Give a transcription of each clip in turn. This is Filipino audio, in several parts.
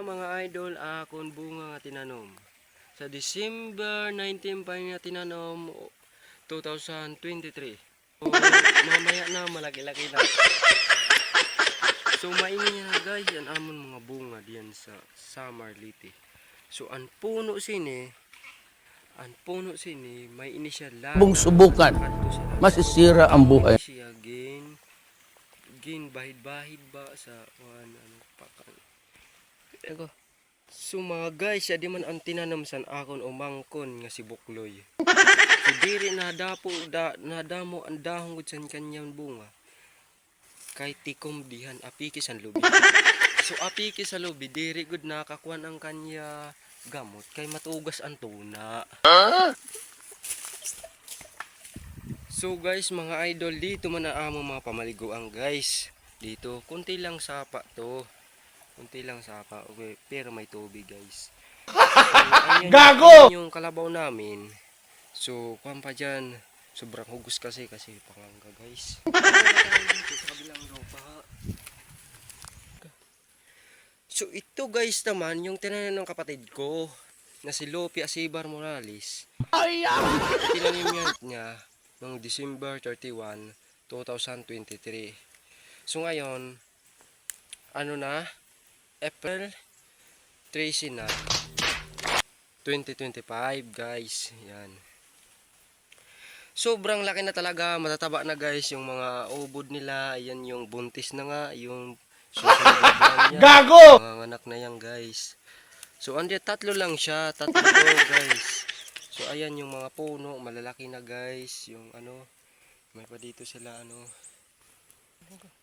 mga idol akon bunga nga tinanom. Sa December 19 pa niya tinanom o, 2023. So, mamaya na malaki-laki na. So maini na guys, yan amon mga bunga diyan sa Summer Liti. So ang puno sini, ang puno sini may ini siya lang. Bung subukan. Masisira ang buhay. Siya gin gin bahid-bahid ba sa kuan ano pakan. Ego. So mga guys, siya di man ang tinanam san akon o mangkon nga si Bukloy. So diri na dapo da nadamo ang dahong gud san kanyang bunga. Kay tikom dihan apiki san lubi. So apiki sa lubi diri gud nakakuan ang kanya gamot kay matugas ang tuna. So guys, mga idol, dito man na amo mga pamaliguan guys. Dito, kunti lang sapa to. Kunti lang sapa. Okay, pero may tubig guys. So, ayan Gago! Yung kalabaw namin. So, kuhan pa dyan. Sobrang hugus kasi kasi pangangga guys. So ito guys naman yung tinanim ng kapatid ko na si Lopi Asibar Morales. Tinanim yan niya noong December 31, 2023. So ngayon, ano na? April 13 na. 2025 guys. Yan. Sobrang laki na talaga, matataba na guys yung mga ubod nila. Ayan yung buntis na nga, yung susunod na. Gago! Mga anak na yan guys. So andi tatlo lang siya, tatlo to guys. So ayan yung mga puno, malalaki na guys, yung ano, may pa dito sila ano.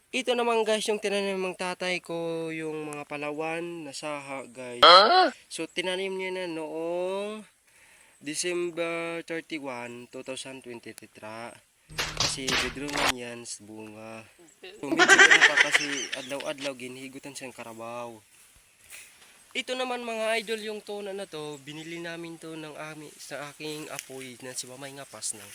Ito naman guys yung tinanim ng tatay ko, yung mga palawan na saha guys. So tinanim niya na noong December 31, 2023. Kasi bidruman yan sa bunga. So, medyo pa kasi adlaw-adlaw ginhigutan siyang karabaw. Ito naman mga idol yung tuna na to, binili namin to ng ami, sa aking apoy na si Mamay Ngapas ng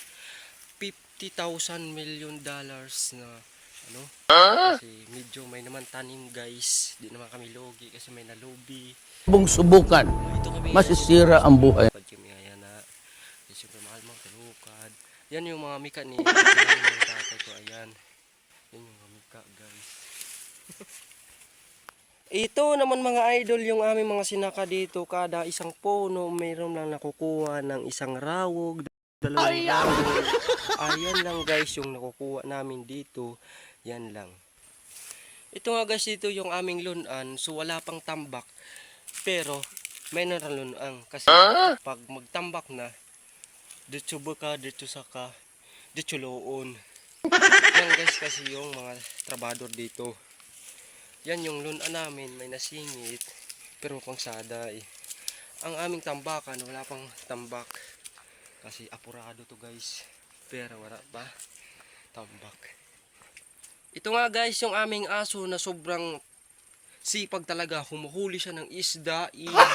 50,000 million dollars na ano. Kasi medyo may naman tanim guys, di naman kami logi kasi may nalubi. Bung subukan. Masisira ang buhay. Pag kami ayan na, siyempre mahal mga talukad. Yan yung mga mika ni, tatay ko, ayan. Yan yung mga mika guys. Ito naman mga idol yung aming mga sinaka dito. Kada isang puno, mayroon lang nakukuha ng isang rawog, dalawang rawog. Ayan lang guys yung nakukuha namin dito. Yan lang. Ito nga guys dito yung aming lunan. So wala pang tambak. Pero may naralunan kasi pag magtambak na dito ba ka, dito sa ka, dito loon. Yan guys kasi yung mga trabador dito. Yan yung lunan namin, may nasingit, pero pang sada eh. Ang aming tambakan, wala pang tambak. Kasi apurado to guys. Pero wala pa tambak. Ito nga guys, yung aming aso na sobrang sipag talaga. Humuhuli siya ng isda, ibon,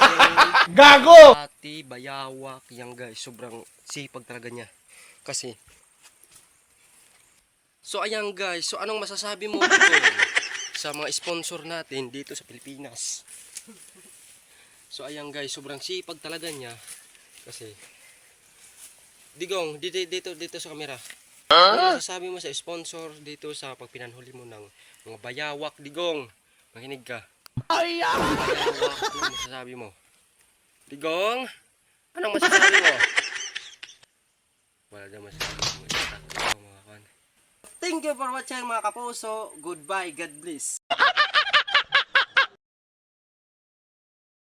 Gago! pati, bayawak. Yan guys, sobrang sipag talaga niya. Kasi, so ayan guys, so anong masasabi mo sa mga sponsor natin dito sa Pilipinas? So ayan guys, sobrang sipag talaga niya. Kasi, Digong, dito, dito, dito sa camera. Ano masasabi mo sa sponsor dito sa pagpinanhuli mo ng mga bayawak, Digong? Makinig ka. Bayawak, ano masasabi mo? Digong? Anong masasabi mo? Wala daw masasabi mo. Thank you for watching mga kapuso. Goodbye. God bless.